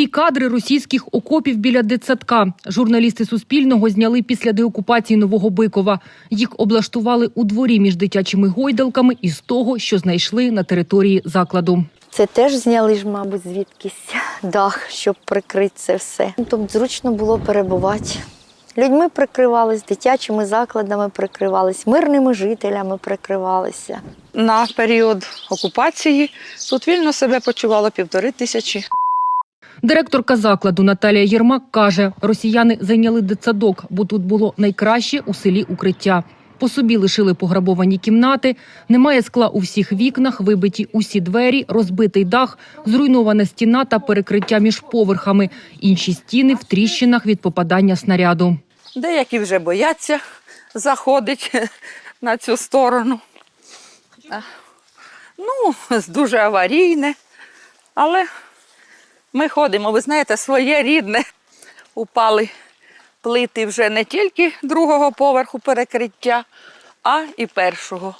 Ці кадри російських окопів біля дитсадка. Журналісти Суспільного зняли після деокупації Нового Бикова. Їх облаштували у дворі між дитячими гойдалками із того, що знайшли на території закладу. Це теж зняли ж, мабуть, звідкись дах, щоб прикрити це все. Тобто зручно було перебувати. Людьми прикривались, дитячими закладами прикривались, мирними жителями прикривалися. На період окупації тут вільно себе почувало півтори тисячі. Директорка закладу Наталія Єрмак каже, росіяни зайняли дитсадок, бо тут було найкраще у селі укриття. По собі лишили пограбовані кімнати, немає скла у всіх вікнах, вибиті усі двері, розбитий дах, зруйнована стіна та перекриття між поверхами. Інші стіни в тріщинах від попадання снаряду. Деякі вже бояться заходити на цю сторону. Ну, дуже аварійне. Але ми ходимо, ви знаєте, своє рідне. Упали плити вже не тільки другого поверху перекриття, а і першого.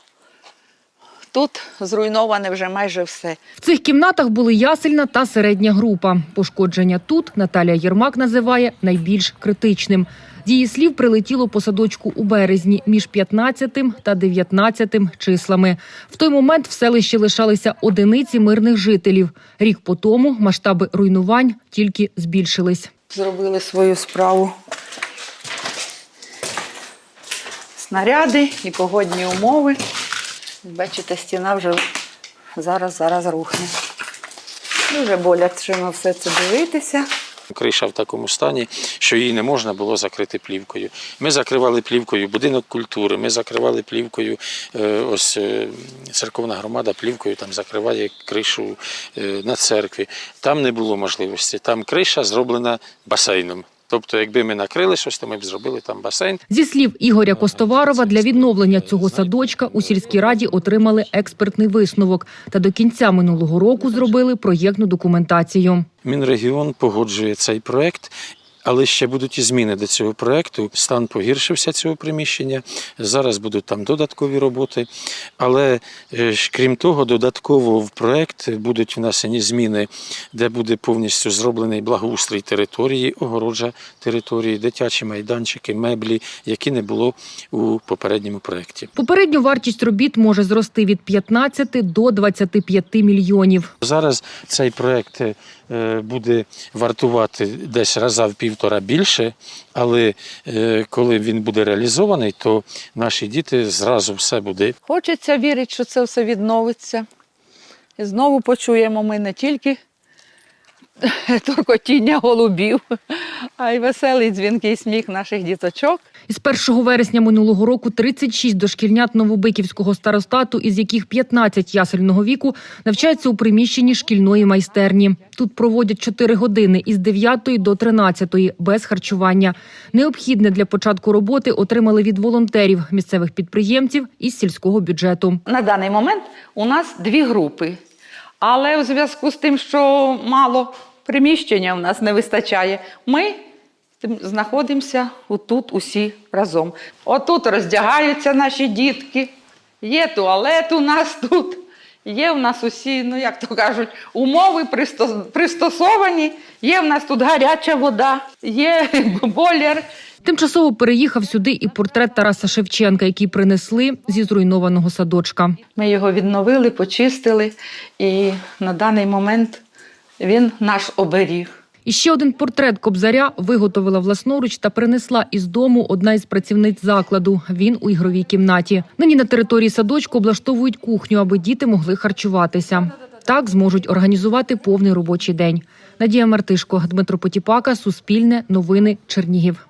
Тут зруйноване вже майже все. В цих кімнатах були ясельна та середня група. Пошкодження тут Наталія Єрмак називає найбільш критичним. З слів прилетіло по садочку у березні між 15 та 19 числами. В той момент в селищі лишалися одиниці мирних жителів. Рік по тому масштаби руйнувань тільки збільшились. Зробили свою справу. Снаряди і погодні умови. Бачите, стіна вже зараз зараз рухне. Дуже боляче на все це дивитися. Криша в такому стані, що її не можна було закрити плівкою. Ми закривали плівкою будинок культури, ми закривали плівкою, е, ось е, церковна громада плівкою там закриває кришу е, на церкві. Там не було можливості. Там криша зроблена басейном. Тобто, якби ми накрили щось, то ми б зробили там басейн. Зі слів Ігоря Костоварова, для відновлення цього садочка у сільській раді отримали експертний висновок та до кінця минулого року зробили проєктну документацію. Мінрегіон погоджує цей проект. Але ще будуть і зміни до цього проекту. Стан погіршився цього приміщення. Зараз будуть там додаткові роботи. Але е, крім того, додатково в проект будуть внесені зміни, де буде повністю зроблений благоустрій території, огороджа території, дитячі майданчики, меблі, які не було у попередньому проекті. Попередню вартість робіт може зрости від 15 до 25 мільйонів. Зараз цей проект е, буде вартувати десь раза в півтора більше, але е, коли він буде реалізований, то наші діти зразу все буде Хочеться вірити, що це все відновиться. І знову почуємо ми не тільки торкотіння голубів, а й веселий дзвінкий сміх наших діточок. Із 1 вересня минулого року 36 дошкільнят Новобиківського старостату, із яких 15 ясельного віку, навчаються у приміщенні шкільної майстерні. Тут проводять 4 години із 9 до 13 без харчування. Необхідне для початку роботи отримали від волонтерів, місцевих підприємців із сільського бюджету. На даний момент у нас дві групи. Але у зв'язку з тим, що мало приміщення у нас не вистачає, ми знаходимося отут усі разом. Отут роздягаються наші дітки, є туалет у нас тут, є в нас усі, ну як то кажуть, умови пристосовані, є в нас тут гаряча вода, є бойлер. Тимчасово переїхав сюди і портрет Тараса Шевченка, який принесли зі зруйнованого садочка. Ми його відновили, почистили, і на даний момент він наш оберіг. І ще один портрет Кобзаря виготовила власноруч та принесла із дому одна із працівниць закладу. Він у ігровій кімнаті. Нині на території садочку облаштовують кухню, аби діти могли харчуватися. Так зможуть організувати повний робочий день. Надія Мартишко, Дмитро Потіпака, Суспільне, Новини, Чернігів.